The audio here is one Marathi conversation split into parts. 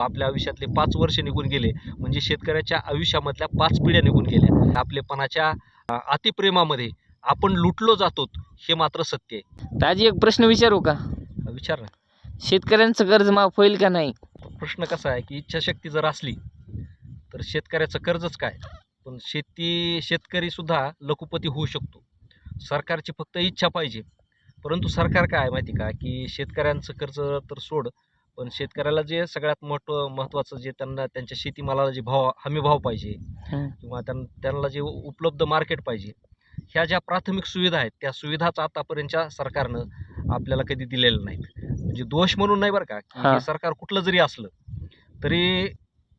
आपल्या आयुष्यातले पाच वर्ष निघून गेले. म्हणजे शेतकऱ्याच्या आयुष्यामधल्या पाच पिढ्या निघून गेल्या. आपलेपणाच्या अतिप्रेमामध्ये आपण लुटलो जातो हे मात्र सत्य आहे. तर आजी एक प्रश्न विचारू का? विचार ना. शेतकऱ्यांचं कर्ज माफ होईल का नाही? प्रश्न कसा आहे की इच्छाशक्ती जर असली तर शेतकऱ्याचं कर्जच काय? पण शेती शेतकरी सुद्धा लखुपती होऊ शकतो. सरकारची फक्त इच्छा पाहिजे. परंतु सरकार काय माहिती का? की शेतकऱ्यांचं कर्ज तर सोड पण शेतकऱ्याला जे सगळ्यात मोठं महत्त्वाचं जे त्यांना त्यांच्या शेतीमालाला जे भाव हमी भाव पाहिजे. किंवा त्यां त्यांना जे उपलब्ध मार्केट पाहिजे ह्या ज्या प्राथमिक सुविधा आहेत त्या सुविधाच आतापर्यंतच्या सरकारनं आपल्याला कधी दिलेल्या नाहीत. म्हणजे दोष म्हणून नाही बरं का की सरकार कुठलं जरी असलं तरी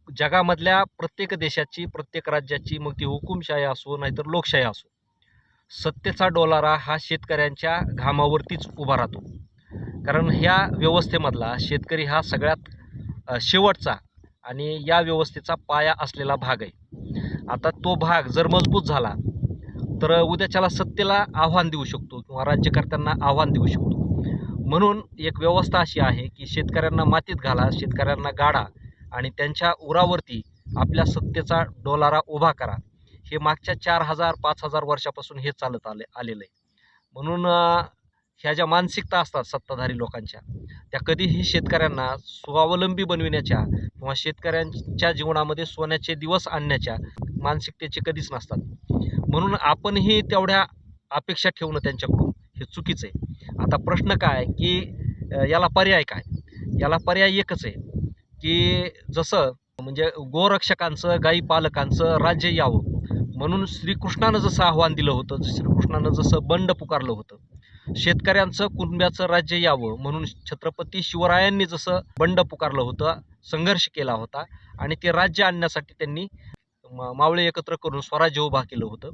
जगामधल्या प्रत्येक देशाची प्रत्येक राज्याची मग ती हुकुमशाही असो नाहीतर लोकशाही असो सत्तेचा डोलारा हा शेतकऱ्यांच्या घामावरतीच उभा राहतो. कारण ह्या व्यवस्थेमधला शेतकरी हा सगळ्यात शेवटचा आणि या व्यवस्थेचा पाया असलेला भाग आहे. आता तो भाग जर मजबूत झाला तर उद्याच्याला सत्तेला आव्हान देऊ शकतो किंवा राज्यकर्त्यांना आव्हान देऊ शकतो. म्हणून एक व्यवस्था अशी आहे की शेतकऱ्यांना मातीत घाला शेतकऱ्यांना गाडा आणि त्यांच्या उरावरती आपल्या सत्तेचा डोलारा उभा करा. हे मागच्या चार हजार पाच हजार वर्षापासून हे चालत आले आलेलं आहे. म्हणून ह्या ज्या मानसिकता असतात सत्ताधारी लोकांच्या त्या कधीही शेतकऱ्यांना स्वावलंबी बनविण्याच्या किंवा शेतकऱ्यांच्या जीवनामध्ये सोन्याचे दिवस आणण्याच्या मानसिकतेचे कधीच नसतात. म्हणून आपणही तेवढ्या अपेक्षा ठेवणं त्यांच्याकडून हे चुकीचं आहे. आता प्रश्न काय की याला पर्याय काय? याला पर्याय एकच आहे की जसं म्हणजे गोरक्षकांचं गाई पालकांचं राज्य यावं. म्हणून श्रीकृष्णानं जसं आव्हान दिलं होतं श्रीकृष्णानं जसं बंड पुकारलं होतं शेतकऱ्यांचं कुटुंबाचं राज्य यावं म्हणून छत्रपती शिवरायांनी जसं बंड पुकारलं होतं संघर्ष केला होता आणि ते राज्य आणण्यासाठी त्यांनी मावळे एकत्र करून स्वराज्य उभा केलं होतं.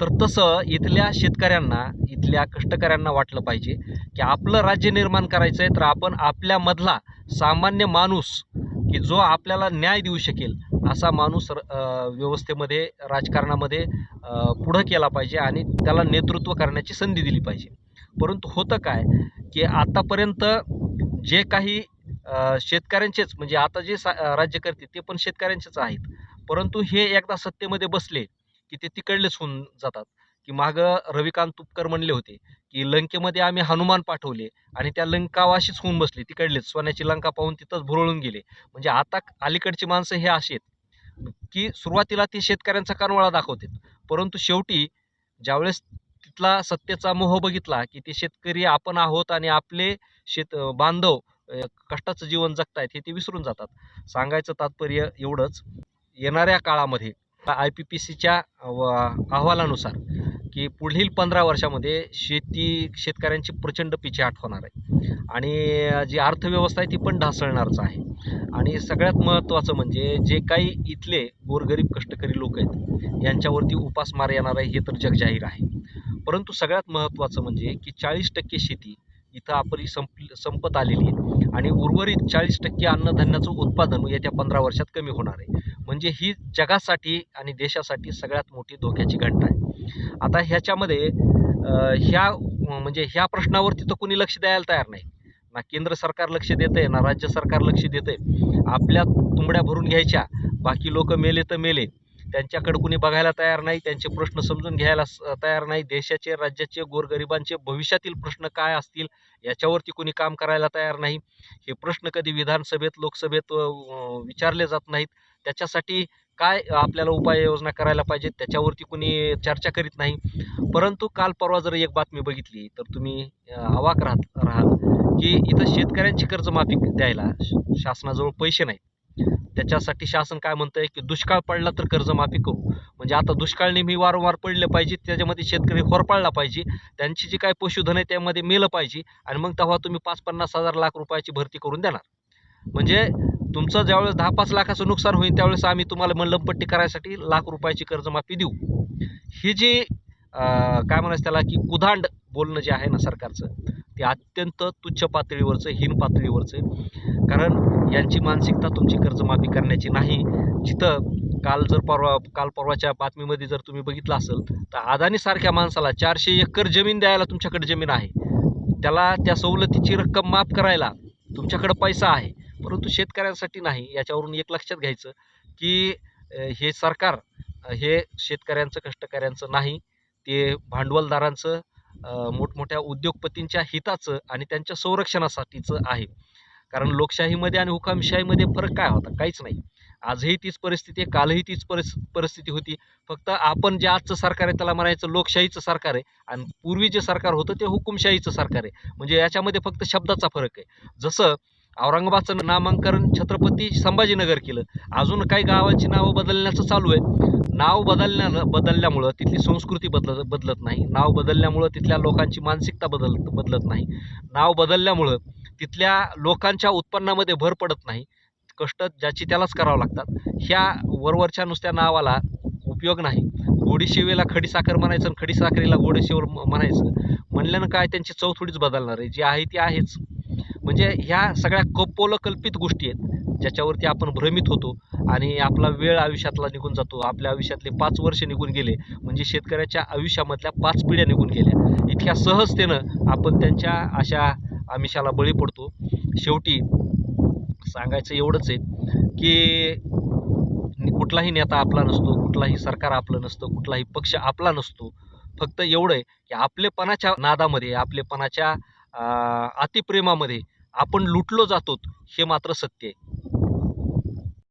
तर तसं इथल्या शेतकऱ्यांना इथल्या कष्टकऱ्यांना वाटलं पाहिजे की आपलं राज्य निर्माण करायचं आहे तर आपण आपल्यामधला सामान्य माणूस की जो आपल्याला न्याय देऊ शकेल असा माणूस र- व्यवस्थेमध्ये राजकारणामध्ये पुढं केला पाहिजे आणि त्याला नेतृत्व करण्याची संधी दिली पाहिजे. परंतु होतं काय की आतापर्यंत जे काही शेतकऱ्यांचेच म्हणजे आता जे सा राज्य करते ते पण शेतकऱ्यांचेच आहेत. परंतु हे एकदा सत्तेमध्ये बसले की ते तिकडलेच होऊन जातात. की मागं रविकांत तुपकर म्हणले होते की लंकेमध्ये आम्ही हनुमान पाठवले आणि त्या लंकावाशीच होऊन बसले तिकडलेच. सोन्याची लंका पाहून तिथंच भुरळून गेले. म्हणजे आता अलीकडची माणसं हे अशी आहेत की सुरुवातीला ते शेतकऱ्यांचा कानवाळा दाखवतात. परंतु शेवटी ज्यावेळेस तिथला सत्तेचा मोह बघितला की ते शेतकरी आपण आहोत आणि आपले शेत बांधव कष्टाचं जीवन जगतायत हे ते विसरून जातात. सांगायचं तात्पर्य एवढंच येणाऱ्या काळामध्ये आय पी पी सीच्या अहवालानुसार की पुढील पंधरा वर्षामध्ये शेती शेतकऱ्यांची प्रचंड पिछेहाट होणार आहे. आणि जी अर्थव्यवस्था आहे ती पण ढासळणारच आहे. आणि सगळ्यात महत्त्वाचं म्हणजे जे काही इथले गोरगरीब कष्टकरी लोक आहेत यांच्यावरती उपासमार येणार आहे हे तर जगजाहीर आहे. परंतु सगळ्यात महत्त्वाचं म्हणजे की चाळीस टक्के शेती इथं आपली संप संपत आलेली आहे. आणि उर्वरित चाळीस टक्के अन्नधान्याचं उत्पादन येत्या पंधरा वर्षात कमी होणार आहे. म्हणजे ही जगासाठी आणि देशासाठी सगळ्यात मोठी धोक्याची घंटा आहे. आता ह्याच्यामध्ये ह्या म्हणजे ह्या प्रश्नावरती तर कोणी लक्ष द्यायला तयार नाही. ना केंद्र सरकार लक्ष देतंय ना राज्य सरकार लक्ष देतंय. आपल्या तुंबड्या भरून घ्यायच्या. बाकी लोक मेले तर मेले. त्यांच्याकडे कुणी बघायला तयार नाही त्यांचे प्रश्न समजून घ्यायला स- तयार नाही. देशाचे राज्याचे गोरगरिबांचे भविष्यातील प्रश्न काय असतील याच्यावरती कुणी काम करायला तयार नाही. हे प्रश्न कधी विधानसभेत लोकसभेत विचारले जात नाहीत. त्याच्यासाठी काय आपल्याला उपाययोजना करायला पाहिजेत त्याच्यावरती कुणी चर्चा करीत नाही. परंतु काल परवा जर एक बातमी बघितली तर तुम्ही अवाक राहत राहाल की इथं शेतकऱ्यांची कर्जमाफी द्यायला श- शासनाजवळ पैसे नाहीत. त्याच्यासाठी शासन काय म्हणतंय की दुष्काळ पडला तर कर्जमाफी करू. म्हणजे आता दुष्काळ नेहमी वारंवार पडले पाहिजे त्याच्यामध्ये शेतकरी होरपाळला पाहिजे त्यांची जी काय पशुधन आहे त्यामध्ये मेलं पाहिजे आणि मग तेव्हा तुम्ही पाच पन्नास हजार लाख रुपयाची भरती करून देणार. म्हणजे तुमचं ज्यावेळेस दहा पाच लाखाचं नुकसान होईल त्यावेळेस आम्ही तुम्हाला मल्लमपट्टी करायसाठी लाख रुपयाची कर्जमाफी देऊ. ही जी काय म्हणायचं त्याला की कुधांड बोलणं जे आहे ना सरकारचं ते अत्यंत तुच्छ पातळीवरचं हीन पातळीवरचं कारण यांची मानसिकता तुमची कर्जमाफी करण्याची नाही. जिथं काल जर परवा काल परवाच्या बातमीमध्ये जर तुम्ही बघितलं असेल तर अदानीसारख्या माणसाला चारशे एकर जमीन द्यायला तुमच्याकडे जमीन आहे. त्याला त्या सवलतीची रक्कम माफ करायला तुमच्याकडे पैसा आहे. परंतु शेतकऱ्यांसाठी नाही. याच्यावरून एक लक्षात घ्यायचं की हे सरकार हे शेतकऱ्यांचं कष्टकऱ्यांचं नाही. ते भांडवलदारांचं मोठमोठ्या उद्योगपतींच्या हिताचं आणि त्यांच्या संरक्षणासाठीचं आहे. कारण लोकशाहीमध्ये आणि हुकामशाहीमध्ये फरक काय होता? काहीच नाही. आजही तीच परिस्थिती आहे कालही तीच परिस् परिस्थिती होती. फक्त आपण जे आजचं सरकार आहे त्याला म्हणायचं लोकशाहीचं सरकार आहे आणि पूर्वी जे सरकार होतं ते हुकुमशाहीचं सरकार आहे. म्हणजे याच्यामध्ये फक्त शब्दाचा फरक आहे. जसं औरंगाबादचं नामांकन छत्रपती संभाजीनगर केलं. अजून काही गावांची नावं बदलण्याचं चालू आहे. नाव बदलण्या बदलल्यामुळं तिथली संस्कृती बदलत बदलत नाही. नाव बदलल्यामुळं तिथल्या लोकांची मानसिकता बदल बदलत नाही. नाव बदलल्यामुळं तिथल्या लोकांच्या उत्पन्नामध्ये भर पडत नाही. कष्ट ज्याची त्यालाच करावं लागतात. ह्या वरवरच्या नुसत्या नावाला उपयोग नाही. गोडीशेवेला खडीसाखर म्हणायचं आणि खडीसाखरेला गोडीशेवर म्हणायचं. म्हणल्यानं काय त्यांची चव थोडीच बदलणार आहे. जी आहे ती आहेच. म्हणजे ह्या सगळ्या कपोलकल्पित गोष्टी आहेत ज्याच्यावरती आपण भ्रमित होतो आणि आपला वेळ आयुष्यातला निघून जातो. आपल्या आयुष्यातले पाच वर्ष निघून गेले म्हणजे शेतकऱ्याच्या आयुष्यामधल्या पाच पिढ्या निघून गेल्या. इतक्या सहजतेनं आपण त्यांच्या अशा आमिषाला बळी पडतो. शेवटी सांगायचं एवढंच आहे की कुठलाही नेता आपला नसतो कुठलाही सरकार आपलं नसतं कुठलाही पक्ष आपला नसतो. फक्त एवढं आहे की आपलेपणाच्या नादामध्ये आपलेपणाच्या अतिप्रेमामध्ये आपण लुटलो जातो हे मात्र सत्य आहे.